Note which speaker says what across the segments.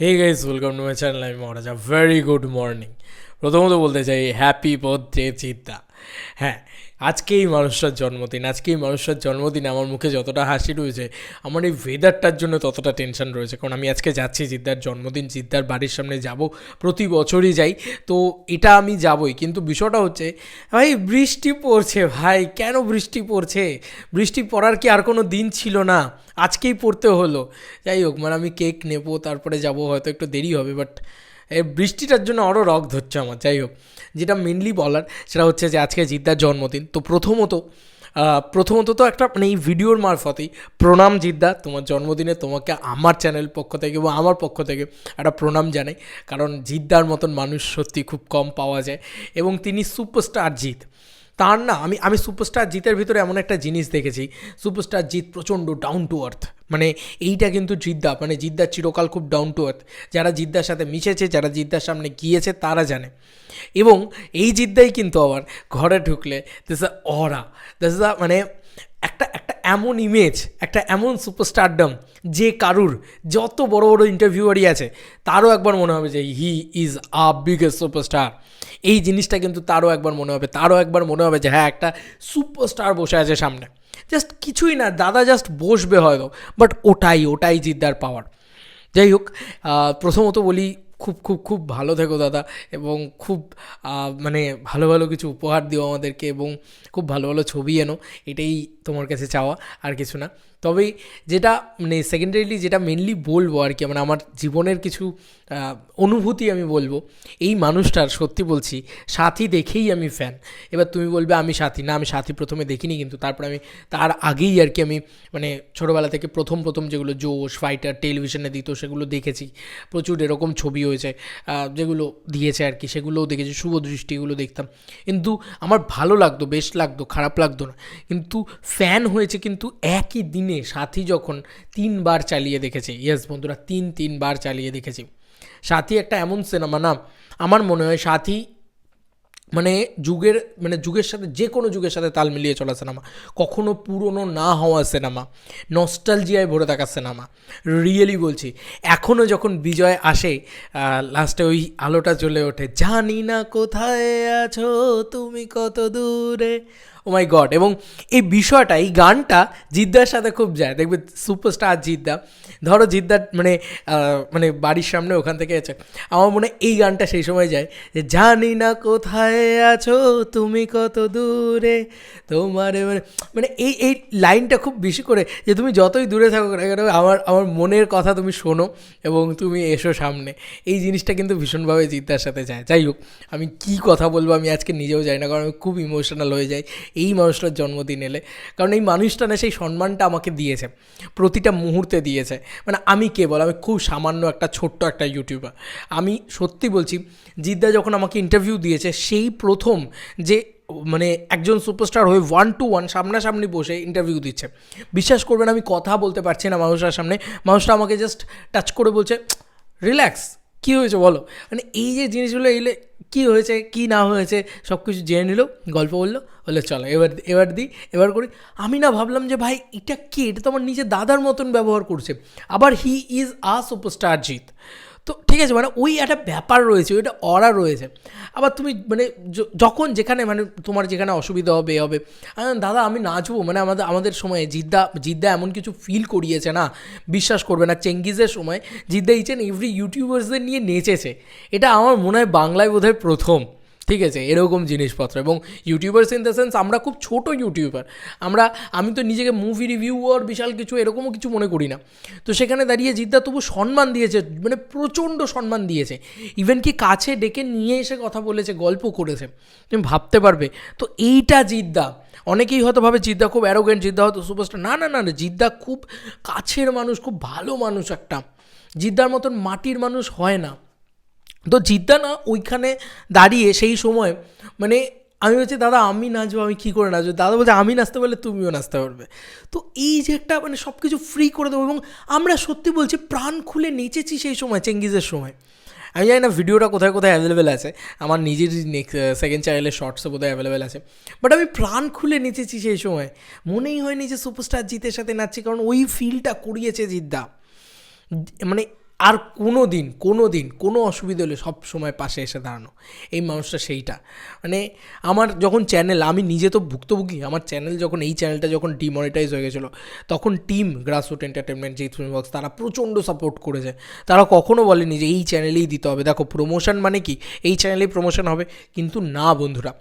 Speaker 1: Hey guys welcome to my channel আমি Maharaja very good morning প্রথমত বলতে চাই হ্যাপি বার্থডে চিত্তা হ্যাঁ আজকে এই মানুষটার জন্মদিন আজকে এই মানুষটার জন্মদিন, আমার মুখে যতটা হাসি রয়েছে, আমার এই ওয়েদারটার জন্য ততটা টেনশন রয়েছে। কারণ আমি আজকে যাচ্ছি জিদ্দার জন্মদিন, জিদ্দার বাড়ির সামনে যাব, প্রতি বছরই যাই। তো এটা আমি যাবই, কিন্তু বিষয়টা হচ্ছে, ভাই, বৃষ্টি পড়ছে, ভাই, কেন বৃষ্টি পড়ছে? বৃষ্টি পড়ার কি আর কোনো দিন ছিল না? আজকেই পড়তে হলো। যাই হোক মানে আমি কেক নেব, তারপরে যাব, হয়তো একটু দেরি হবে বাট বৃষ্টিটার জন্য আরও রক ধরছে আমার, যাই হোক। যেটা মেনলি বলার, সেটা হচ্ছে যে আজকে জিদ্দার জন্মদিন। তো প্রথমত প্রথমত তো একটা মানে এই ভিডিওর মারফতেই প্রণাম জিদ্দা, তোমার জন্মদিনে তোমাকে আমার চ্যানেল পক্ষ থেকে এবং আমার পক্ষ থেকে একটা প্রণাম জানাই। কারণ জিদ্দার মতন মানুষ সত্যি খুব কম পাওয়া যায়। এবং তিনি সুপারস্টার জিৎ। তার না, আমি আমি সুপারস্টার জিতের ভিতরে এমন একটা জিনিস দেখেছি সুপারস্টার জিত প্রচণ্ড ডাউন টু আর্থ মানে এইটা কিন্তু জিদ্দা মানে জিদ্দার চিরকাল খুব ডাউন টু আর্থ যারা জিদ্দার সাথে মিশেছে, যারা জিদ্দার সামনে গিয়েছে, তারা জানে। এবং এই জিদ্দাই কিন্তু আবার ঘরে ঢুকলে this a aura this a মানে একটা একটা এমন ইমেজ একটা এমন সুপারস্টারডম যে কারুর যত বড় বড় ইন্টারভিউয়ারই আছে, তারও একবার মনে হবে যে he is a biggest superstar এই জিনিসটা কিন্তু তারও একবার মনে হবে, তারও একবার মনে হবে যে হ্যাঁ একটা সুপারস্টার বসে আছে সামনে। জাস্ট কিছুই না, দাদা জাস্ট বসবে হয়তো বাট ওটাই ওটাই জিদ্দার পাওয়ার যাই হোক প্রথমত বলি খুব খুব খুব ভালো থেকো দাদা এবং খুব মানে ভালো ভালো কিছু উপহার দিও আমাদেরকে এবং খুব ভালো ভালো ছবি এনো। এটাই তোমার কাছে চাওয়া, আর কিছু না। তবে যেটা মানে সেকেন্ডারিলি যেটা মেনলি বলব আর কি মানে আমার জীবনের কিছু অনুভূতি আমি বলব। এই মানুষটার, সত্যি বলছি, সাথী দেখেই আমি ফ্যান এবার তুমি বলবে, আমি সাথী। না, আমি সাথী প্রথমে দেখিনি কিন্তু তারপর আমি, তার আগেই আর কি আমি মানে ছোটোবেলা থেকে প্রথম প্রথম যেগুলো জোশ ফাইটার টেলিভিশনে দিত, সেগুলো দেখেছি। প্রচুর এরকম ছবি হয়েছে যেগুলো দিয়েছে আর কি, সেগুলোও দেখেছি, শুভ দৃষ্টিগুলো দেখতাম। কিন্তু আমার ভালো লাগতো, বেশ লাগতো, খারাপ লাগতো না। কিন্তু ফ্যান হয়েছে কিন্তু একই দিনে সাথী যখন তিনবার চালিয়ে দেখেছে। ইয়েস বন্ধুরা, তিন তিনবার চালিয়ে দেখেছি। সাথী একটা এমন সিনেমা না, আমার মনে হয় সাথী মানে যুগের মানে যুগের সাথে, যে কোনো যুগের সাথে তাল মিলিয়ে চলা সিনেমা কখনো পুরনো না হওয়া সিনেমা নস্টালজিয়ায় ভরে থাকা সিনেমা রিয়েলি বলছি। এখনও যখন বিজয় আসে লাস্টে ওই আলোটা চলে ওঠে। জানি না কোথায় আছো তুমি কত দূরে। ও মাই গড এবং এই বিষয়টা, এই গানটা জিদ্দার সাথে খুব যায়। দেখবে সুপারস্টার জিদ্দা। ধরো জিদ্দার মানে মানে বাড়ির সামনে ওখান থেকে আছে। আমার মনে এই গানটা সেই সময় যায় যে, জানি না কোথায় আছো, তুমি কত দূরে, তোমার মানে মানে এই এই লাইনটা খুব বেশি করে যে, তুমি যতই দূরে থাকো না কেন, আমার আমার মনের কথা তুমি শোনো এবং তুমি এসো সামনে। এই জিনিসটা কিন্তু ভীষণভাবে জিদ্দার সাথে যায়। যাই হোক, আমি কি কথা বলব আমি আজকে নিজেও যাই না, কারণ আমি খুব ইমোশনাল হয়ে যাই এই মানুষটার জন্মদিন এলে। কারণ এই মানুষটা না, সেই সম্মানটা আমাকে দিয়েছে, প্রতিটা মুহূর্তে দিয়েছে। মানে আমি কে বল? আমি খুব সামান্য একটা ছোট্ট একটা ইউটিউবার আমি সত্যি বলছি, জিদ্দা যখন আমাকে ইন্টারভিউ দিয়েছে, সেই প্রথম যে মানে একজন সুপারস্টার হয়ে ওয়ান টু ওয়ান সামনাসামনি বসে ইন্টারভিউ দিচ্ছে। বিশ্বাস করবেন, আমি কথা বলতে পারছি না মানুষটার সামনে। মানুষটা আমাকে জাস্ট টাচ করে বলছে, রিল্যাক্স, কী হয়েছে বলো? মানে এই যে জিনিসগুলো এলে কী হয়েছে, কি না হয়েছে সব কিছু জেনে নিল, গল্প বলল বলল, চলো, এবার এবার দিই এবার করি। আমি না ভাবলাম যে, ভাই, এটা কি? এটা তো আমার নিজের দাদার মতন ব্যবহার করছে। আবার he is a superstar Jeet. তো ঠিক আছে মানে ওই একটা ব্যাপার রয়েছে, ওই ওইটা অরা রয়েছে। আবার তুমি মানে যখন যেখানে মানে তোমার যেখানে অসুবিধা হবে হবে দাদা আমি নাচবো মানে আমাদের আমাদের সময়ে জিদ্দা জিদ্দা এমন কিছু ফিল করিয়েছে না, বিশ্বাস করবে না, চেঙ্গিজের সময় জিদ্দা ইচ অ্যান্ড এভরি ইউটিউবার্সদের নিয়ে নেচেছে। এটা আমার মনে হয় বাংলায় বোধহয় প্রথম। ঠিক আছে, এরকম জিনিসপত্র। এবং ইউটিউবার্স ইন দ্য সেন্স আমরা খুব ছোট ইউটিউবার আমরা, আমি তো নিজেকে মুভি রিভিউয়ার বিশাল কিছু, এরকমও কিছু মনে করি না। তো সেখানে দাঁড়িয়ে জিদ্দা তবু সম্মান দিয়েছে মানে প্রচণ্ড সম্মান দিয়েছে। ইভেন কি কাছে ডেকে নিয়ে এসে কথা বলেছে, গল্প করেছে। তুমি ভাবতে পারবে। তো এইটা জিদ্দা। অনেকেই হয়তো ভাবে জিদ্দা খুব অ্যারোগেন্ট জিদ্দা হয়তো সুপারস্টার না না না না, জিদ্দা খুব কাছের মানুষ, খুব ভালো মানুষ একটা। জিদ্দার মতন মাটির মানুষ হয় না। তো জিদ্দা না ওইখানে দাঁড়িয়ে সেই সময় মানে আমি বলছি, দাদা, আমি নাচবো, আমি কী করে নাচবো? দাদা বলছে, আমি নাচতে পারলে তুমিও নাচতে পারবে। তো এই যে একটা মানে সব কিছু ফ্রি করে দেবো এবং আমরা সত্যি বলছি, প্রাণ খুলে নেচেছি সেই সময়, চেঙ্গিজের সময়। আমি জানি না ভিডিওটা কোথায় কোথায় অ্যাভেলেবেল আছে, আমার নিজের নেক্সট সেকেন্ড চ্যানেলের শর্টসে বোধহয় অ্যাভেলেবেল আছে। বাট আমি প্রাণ খুলে নেচেছি সেই সময়। মনেই হয়নি যে সুপারস্টার জিতের সাথে নাচছি, কারণ ওই ফিলটা করিয়েছে জিদ্দা। মানে আর কোনো দিন কোনো দিন, কোনো অসুবিধা হলে সব সময় পাশে এসে দাঁড়ানো। এই মানুষটা সেইটা। মানে আমার যখন চ্যানেল আমি নিজে তো ভুক্তভোগী, আমার চ্যানেল যখন, এই চ্যানেলটা যখন ডিমনিটাইজ হয়ে গেছিল, তখন টিম গ্রাসরুট এন্টারটেনমেন্ট জিৎ বক্স তারা প্রচণ্ড সাপোর্ট করেছে। তারা কখনো বলেনি যে এই চ্যানেলেই দিতে হবে। দেখো প্রমোশন মানে কি? এই চ্যানেলেই প্রমোশন হবে। কিন্তু না, বন্ধুরা।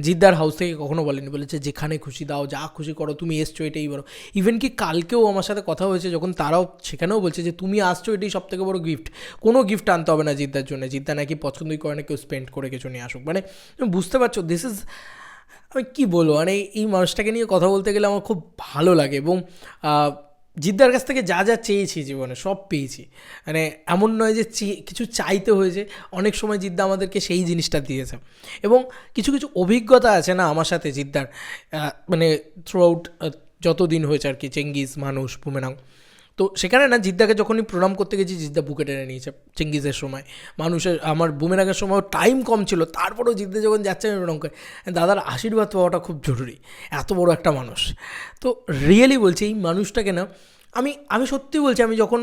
Speaker 1: জিদ্দার হাউস থেকে কখনো বলেনি। বলেছে, যেখানে খুশি দাও, যা খুশি করো, তুমি এসছো এটাই বলো। ইভেন কি কালকেও আমার সাথে কথা হয়েছে, যখন তারাও, সেখানেও বলছে যে, তুমি আসছো এটাই সব থেকে বড় গিফট কোনো গিফট আনতে হবে না জিদ্দার জন্য। জিদ্দা নাকি পছন্দই করে না, কেউ স্পেন্ড করে কিছু নিয়ে আসুক। মানে বুঝতে পারছ দিস ইজ আমি কী বলব? মানে এই মানুষটাকে নিয়ে কথা বলতে গেলে আমার খুব ভালো লাগে এবং জিদ্দার কাছ থেকে যা যা চেয়েছি জীবনে, সব পেয়েছি। মানে এমন নয় যে কিছু চাইতে হয়েছে। অনেক সময় জিদ্দা আমাদেরকে সেই জিনিসটা দিয়েছে। এবং কিছু কিছু অভিজ্ঞতা আছে না আমার সাথে জিদ্দার। মানে থ্রু আউট যত দিন হয়েছে আর কি চেঙ্গিস মানুষ, বুমেরাং। তো সেখানে না জিদ্দাকে যখনই প্রণাম করতে গেছি, জিদ্দা বুকে টেনে নিয়েছে চেঙ্গিজের সময়। মানুষের, আমার বুমেরাঙের সময় টাইম কম ছিল, তারপরেও জিদ্দা যখন যাচ্ছে, আমি প্রণাম করি। দাদার আশীর্বাদ পাওয়াটা খুব জরুরি, এত বড় একটা মানুষ। তো রিয়েলি বলছি, এই মানুষটাকে না, আমি আমি সত্যি বলছি, আমি যখন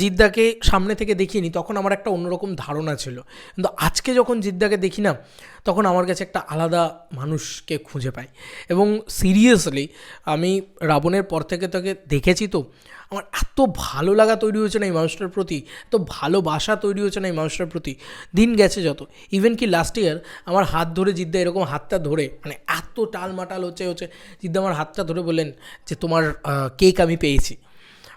Speaker 1: জিদ্দাকে সামনে থেকে দেখিনি, তখন আমার একটা অন্যরকম ধারণা ছিল। কিন্তু আজকে যখন জিদ্দাকে দেখি না তখন আমার কাছে একটা আলাদা মানুষকে খুঁজে পাই। এবং সিরিয়াসলি আমি রাবণের পর থেকে তাকে দেখেছি তো, আমার এত ভালো লাগা তৈরি হয়েছে না এই মানুষটার প্রতি, এত ভালোবাসা তৈরি হয়েছে না এই মানুষটার প্রতি। দিন গেছে যত। ইভেন কি লাস্ট ইয়ার আমার হাত ধরে জিদ্দা এরকম হাতটা ধরে মানে এত টাল মাটাল হচ্ছে হচ্ছে, জিদ্দা আমার হাতটা ধরে বললেন যে তোমার কেক আমি পেয়েছি।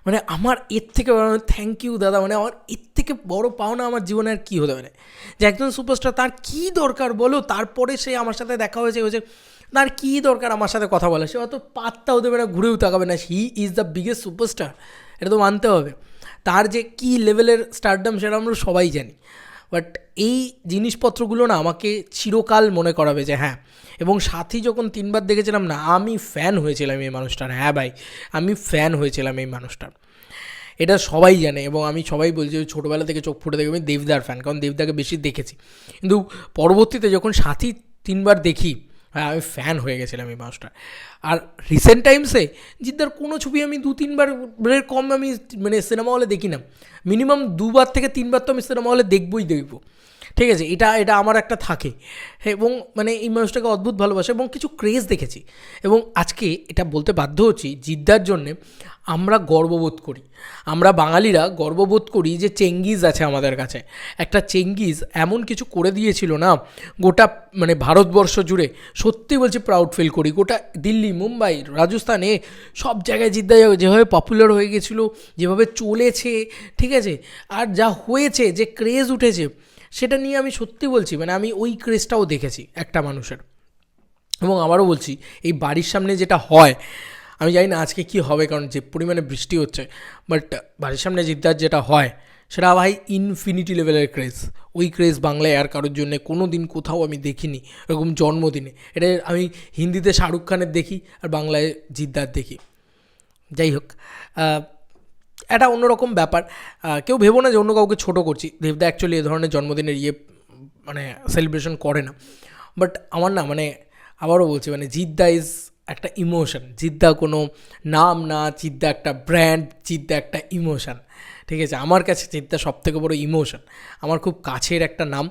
Speaker 1: মানে আমার এর থেকে থ্যাংক ইউ দাদা মানে আমার এর থেকে বড় পাওনা আমার জীবনে আর কী হতে পারে? যে একজন সুপারস্টার তার কী দরকার বলো? তারপরে সে আমার সাথে দেখা হয়েছে হয়েছে, তার কী দরকার আমার সাথে কথা বলে সে অত পাত্তাও দেবে না, ঘুরেও তাকাবে না। He is the biggest superstar এটা তো মানতে হবে। তার যে কী লেভেলের স্টারডাম সেটা আমরা সবাই জানি। বাট এই জিনিসপত্রগুলো না আমাকে চিরকাল মনে করাবে যে হ্যাঁ এবং সাথী যখন তিনবার দেখেছিলাম না, আমি ফ্যান হয়েছিলাম এই মানুষটার। হ্যাঁ ভাই, আমি ফ্যান হয়েছিলাম এই মানুষটার। এটা সবাই জানে এবং আমি সবাই বলছি ছোটোবেলা থেকে চোখ ফুটে দেখে আমি দেবদার ফ্যান কারণ দেবদাকে বেশি দেখেছি। কিন্তু পরবর্তীতে যখন সাথী তিনবার দেখি হ্যাঁ আমি ফ্যান হয়ে গেছিলাম এই মাসটা আর রিসেন্ট টাইমসে জিদ্দার কোনো ছবি আমি দু তিনবারের কম আমি মানে সিনেমা হলে দেখি না। মিনিমাম দুবার থেকে তিনবার তো আমি সিনেমা হলে দেখবই দেখব। ঠিক আছে, এটা এটা আমার একটা থাকে। এবং মানে এই মানুষটাকে অদ্ভুত ভালোবাসে এবং কিছু ক্রেজ দেখেছি। এবং আজকে এটা বলতে বাধ্য হচ্ছি জিদ্দার জন্যে, আমরা গর্ববোধ করি। আমরা বাঙালিরা গর্ববোধ করি যে চেঙ্গিজ আছে আমাদের কাছে। একটা চেঙ্গিজ এমন কিছু করে দিয়েছিল না, গোটা মানে ভারতবর্ষ জুড়ে। সত্যি বলছি প্রাউড ফিল করি। গোটা দিল্লি, মুম্বাই, রাজস্থানে সব জায়গায় জিদ্দা যেভাবে পপুলার হয়ে গেছিল, যেভাবে চলেছে, ঠিক আছে? আর যা হয়েছে, যে ক্রেজ উঠেছে সেটা নিয়ে আমি সত্যি বলছি মানে আমি ওই ক্রেজটাও দেখেছি একটা মানুষের। এবং আবারও বলছি, এই বাড়ির সামনে যেটা হয়, আমি জানি না আজকে কি হবে, কারণ যে পরিমাণে বৃষ্টি হচ্ছে বাট বাড়ির সামনে জিদ্দার যেটা হয়, সেটা ভাই ইনফিনিটি লেভেলের ক্রেজ ওই ক্রেজ বাংলায় আর কারোর জন্য কোনো দিন কোথাও আমি দেখিনি, এরকম জন্মদিনে। এটা আমি হিন্দিতে শাহরুখ খানের দেখি, আর বাংলায় জিদ্দার দেখি। যাই হোক একটা অন্যরকম ব্যাপার। কেউ ভেবো না যে অন্য কাউকে ছোটো করছি। দেবদা অ্যাকচুয়ালি এ ধরনের জন্মদিনের ইয়ে মানে সেলিব্রেশন করে না। বাট আমার না মানে আবারও বলছি মানে জিদ্দা ইজ একটা ইমোশন জিদ্দা কোনো নাম না, জিদ্দা একটা ব্র্যান্ড জিদ্দা একটা ইমোশন ঠিক আছে? আমার কাছে জিদ্দা সব থেকে বড় ইমোশন আমার খুব কাছের একটা নাম।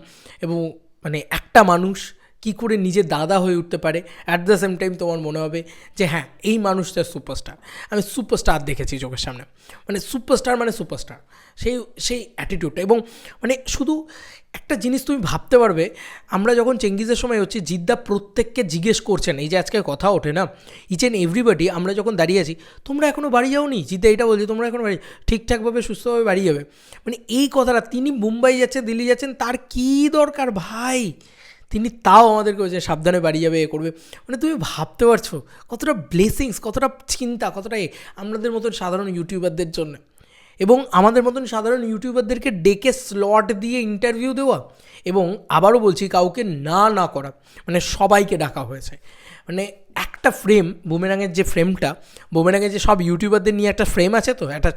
Speaker 1: এবং মানে একটা মানুষ কী করে নিজে দাদা হয়ে উঠতে পারে? অ্যাট দ্য সেম টাইম তোমার মনে হবে যে হ্যাঁ এই মানুষটা সুপারস্টার আমি সুপারস্টার দেখেছি চোখের সামনে। মানে সুপারস্টার মানে সুপারস্টার সেই সেই অ্যাটিটিউডটা এবং মানে শুধু একটা জিনিস তুমি ভাবতে পারবে, আমরা যখন চেঙ্গিজের সময় হচ্ছে, জিদ্দা প্রত্যেককে জিজ্ঞেস করছেন, এই যে আজকে কথা ওঠে না ইচ অ্যান্ড এভরিবডি আমরা যখন দাঁড়িয়ে আছি, তোমরা এখনও বাড়ি যাওনি? জিদ্দা এটা বলছি, তোমরা এখনও বাড়ি ঠিকঠাকভাবে, সুস্থভাবে বাড়ি যাবে। মানে এই কথাটা, তিনি মুম্বাই যাচ্ছেন, দিল্লি যাচ্ছেন, তার কী দরকার ভাই? তিনি তাও আমাদেরকে বলছে সাবধানে বাড়ি যাবে, এ করবে। মানে তুমি ভাবতে পারছ কতটা ব্লেসিংস কতটা চিন্তা, কতটা এ আমাদের মতন সাধারণ ইউটিউবারদের জন্য। এবং আমাদের মতন সাধারণ ইউটিউবারদেরকে ডেকে স্লট দিয়ে ইন্টারভিউ দেওয়া এবং আবারও বলছি কাউকে না না করা। মানে সবাইকে ডাকা হয়েছে। মানে একটা ফ্রেম বুমেরাঙের যে ফ্রেমটা বুমেরাঙের যে সব ইউটিউবারদের নিয়ে একটা ফ্রেম আছে তো, একটা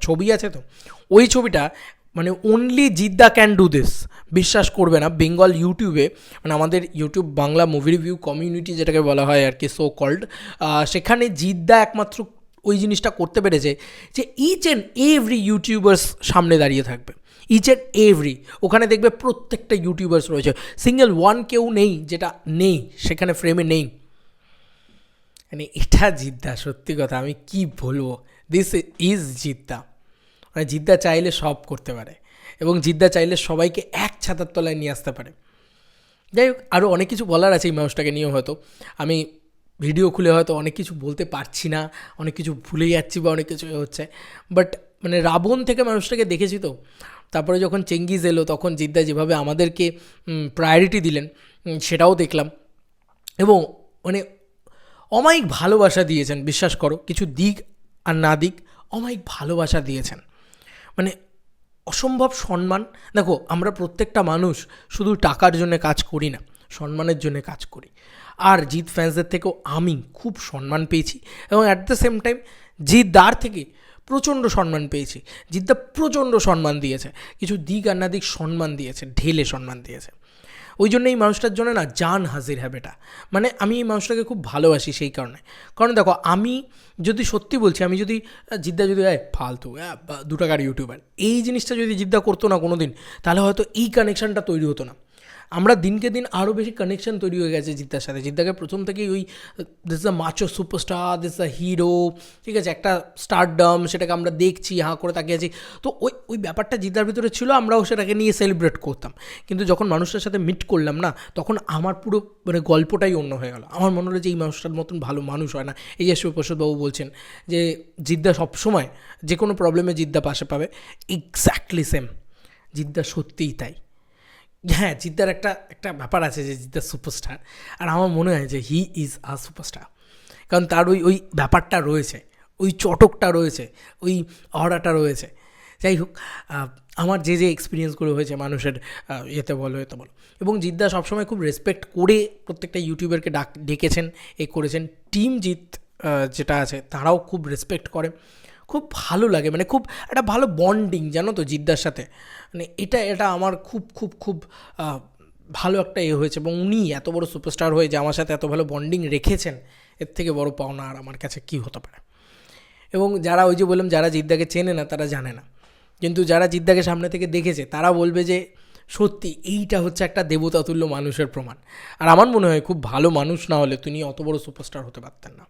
Speaker 1: ছবি আছে তো, ওই ছবিটা মানে only Jeddah can do this বিশ্বাস করবে না বেঙ্গল ইউটিউবে মানে আমাদের YouTube Bangla movie review community যেটাকে বলা হয় আর কি সো কল্ড সেখানে জিদ্দা একমাত্র ওই জিনিসটা করতে পেরেছে যে ইচ অ্যান্ড এভরি ইউটিউবার্স সামনে দাঁড়িয়ে থাকবে। ইচ অ্যান্ড এভরি ওখানে দেখবে প্রত্যেকটা ইউটিউবার্স রয়েছে। সিঙ্গেল ওয়ান কেউ নেই যেটা নেই, সেখানে ফ্রেমে নেই। মানে এটা জিদ্দা, সত্যি কথা, আমি কি বলব? দিস ইজ জিদ্দা। মানে জিদ্দা চাইলে সব করতে পারে এবং জিদ্দা চাইলে সবাইকে এক ছাতার তলায় নিয়ে আসতে পারে। যাই হোক আরও অনেক কিছু বলার আছে এই মানুষটাকে নিয়ে হয়তো। আমি ভিডিও খুলে হয়তো অনেক কিছু বলতে পারছি না, অনেক কিছু ভুলে যাচ্ছি বা অনেক কিছু হচ্ছে। বাট মানে রাবণ থেকে মানুষটাকে দেখেছি তো। তারপরে যখন চেঙ্গিজ এলো, তখন জিদ্দা যেভাবে আমাদেরকে প্রায়োরিটি দিলেন সেটাও দেখলাম। এবং মানে অমায়িক ভালোবাসা দিয়েছেন, বিশ্বাস করো, কিছু দিক আর না দিক অমায়িক ভালোবাসা দিয়েছেন। মানে অসম্ভব সম্মান। দেখো, আমরা প্রত্যেকটা মানুষ শুধু টাকার জন্য কাজ করি না, সম্মানের জন্য কাজ করি। আর জিৎ ফ্যান্সদের থেকেও আমি খুব সম্মান পেয়েছি এবং at the same time Jeet দার থেকে প্রচণ্ড সম্মান পেয়েছি। জিদ্দা প্রচণ্ড সম্মান দিয়েছে। কিছু দিক আর না দিক সম্মান দিয়েছে, ঢেলে সম্মান দিয়েছে। ওই জন্য এই মানুষটার জন্য না জান হাজির হ্যাঁ বেটা। মানে আমি এই মানুষটাকে খুব ভালোবাসি সেই কারণে। কারণ দেখো, আমি যদি সত্যি বলছি, আমি যদি, জিদ্দা যদি হ্যাঁ ফালতু দু টাকার ইউটিউবার, এই জিনিসটা যদি জিদ্দা করতো না কোনো দিন তাহলে হয়তো এই কানেকশানটা তৈরি হতো না। আমরা দিনকে দিন আরও বেশি কানেকশন তৈরি হয়ে গেছে জিদ্দার সাথে। জিদ্দাকে প্রথম থেকেই ওই this the macho superstar this the hero ঠিক আছে? একটা স্টারডম সেটাকে আমরা দেখছি, হাঁ করে তাকিয়ে আছি। তো ওই ওই ব্যাপারটা জিদ্দার ভিতরে ছিল, আমরাও সেটাকে নিয়ে সেলিব্রেট করতাম। কিন্তু যখন মানুষটার সাথে মিট করলাম না, তখন আমার পুরো মানে গল্পটাই অন্য হয়ে গেল। আমার মনে হলো যে এই মানুষটার মতন ভালো মানুষ হয় না। এই যে শিবপ্রসাদবাবু বলছেন যে জিদ্দা সবসময় যে কোনো প্রবলেমে জিদ্দা পাশে পাবে। এক্স্যাক্টলি সেম জিদ্দা সত্যিই তাই। হ্যাঁ জিদ্দার একটা একটা ব্যাপার আছে যে জিদ্দার সুপারস্টার আর আমার মনে হয় যে হি ইজ আ সুপারস্টার কারণ তার ওই ওই ব্যাপারটা রয়েছে, ওই চটকটা রয়েছে, ওই অর্ডারটা রয়েছে। যাই হোক আমার যে যে এক্সপিরিয়েন্সগুলো হয়েছে মানুষের ইয়েতে বলো এতে বলো। এবং জিদ্দা সবসময় খুব রেসপেক্ট করে প্রত্যেকটা ইউটিউবারকে ডাক, ডেকেছেন, এ করেছেন। টিম জিত যেটা আছে, তারাও খুব রেসপেক্ট করে। খুব ভালো লাগে মানে খুব একটা ভালো বন্ডিং জানো তো জিদ্দার সাথে। মানে এটা এটা আমার খুব খুব খুব ভালো একটা এ হয়েছে এবং উনি এত বড় সুপারস্টার হয়ে যে আমার সাথে এত ভালো বন্ডিং রেখেছেন, এর থেকে বড় পাওনা আর আমার কাছে কী হতে পারে? এবং যারা ওই যে বললাম, যারা জিদ্দাকে চেনে না, তারা জানে না। কিন্তু যারা জিদ্দাকে সামনে থেকে দেখেছে, তারা বলবে যে, সত্যি, এইটা হচ্ছে একটা দেবতাতুল্য মানুষের প্রমাণ। আর আমার মনে হয় খুব ভালো মানুষ না হলে তিনি অত বড় সুপারস্টার হতে পারতেন না।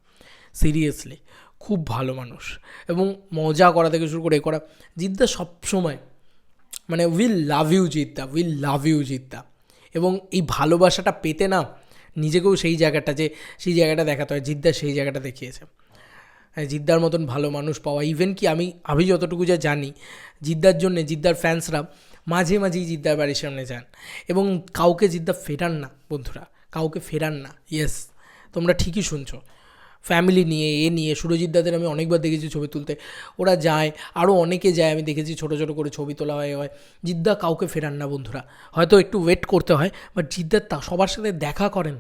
Speaker 1: সিরিয়াসলি খুব ভালো মানুষ এবং মজা করা থেকে শুরু করে এ করা জিদ্দা সবসময় মানে will love you Jeddah will love you Jeddah. এবং এই ভালোবাসাটা পেতে না নিজেকেও সেই জায়গাটা যে সেই জায়গাটা দেখাতে হয় জিদ্দা সেই জায়গাটা দেখিয়েছে। হ্যাঁ, জিদ্দার মতন ভালো মানুষ পাওয়া ইভেন কি আমি আমি যতটুকু যা জানি জিদ্দার জন্যে জিদ্দার ফ্যান্সরা মাঝে মাঝেই জিদ্দার বাড়ির সামনে যান। এবং কাউকে জিদ্দা ফেরান না বন্ধুরা কাউকে ফেরান না ইয়েস তোমরা ঠিকই শুনছো। ফ্যামিলি নিয়ে, এ নিয়ে, সুরজিৎ দাদের আমি অনেকবার দেখেছি ছবি তুলতে। ওরা যায় আরও অনেকে যায়, আমি দেখেছি ছোটো ছোটো করে ছবি তোলা হয় হয়। জিদ্দা কাউকে ফেরান না বন্ধুরা। হয়তো একটু ওয়েট করতে হয় বাট জিদ্দার তা, সবার সাথে দেখা করেন।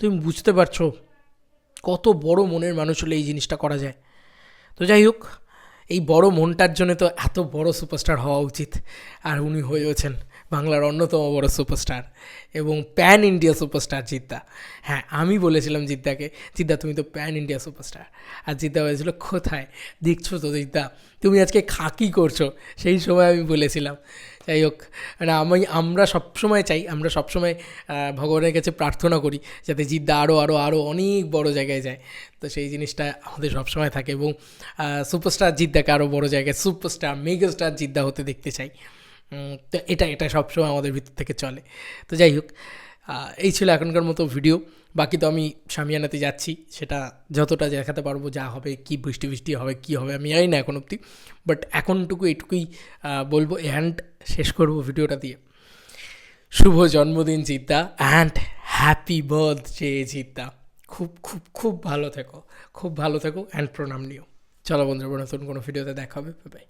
Speaker 1: তুমি বুঝতে পারছ কত বড় মনের মানুষ হলে এই জিনিসটা করা যায়। তো যাই হোক, এই বড় মনটার জন্য তো এত বড় সুপারস্টার হওয়া উচিত, আর উনি হয়েওছেন। বাংলার অন্যতম বড় সুপারস্টার এবং প্যান ইন্ডিয়া সুপারস্টার জিদ্দা। হ্যাঁ আমি বলেছিলাম জিদ্দাকে, জিদ্দা, তুমি তো প্যান ইন্ডিয়া সুপারস্টার। আর জিদ্দা বলেছিল, কোথায়? দেখছ তো জিদ্দা, তুমি আজকে খাকি করছ। সেই সময় আমি বলেছিলাম, যাই হোক মানে আমি, আমরা সবসময় চাই, আমরা সবসময় ভগবানের কাছে প্রার্থনা করি যাতে জিদ্দা আরও আরও আরও অনেক বড় জায়গায় যায়। তো সেই জিনিসটা আমাদের সবসময় থাকে এবং সুপারস্টার জিদ্দাকে আরও বড় জায়গায়, সুপারস্টার, মেগাস্টার জিদ্দা হতে দেখতে চাই। তো এটা এটা সবসময় আমাদের ভিতর থেকে চলে। তো যাই হোক এই ছিল এখনকার মতো ভিডিও। বাকি তো আমি সামিয়ানাতে যাচ্ছি সেটা যতটা দেখাতে পারব যা হবে কি বৃষ্টি বৃষ্টি হবে কি হবে আমি জানি না এখন অবধি। বাট এখনটুকু এইটুকুই আহ, বলব অ্যান্ড শেষ করব ভিডিওটা দিয়ে। শুভ জন্মদিন জিদ্দা অ্যান্ড হ্যাপি বার্থডে জিদ্দা। খুব খুব খুব ভালো থেকো খুব ভালো থেকো অ্যান্ড প্রণাম নিও। চলো বন্ধুরা নতুন কোনো ভিডিওতে দেখা হবে বাই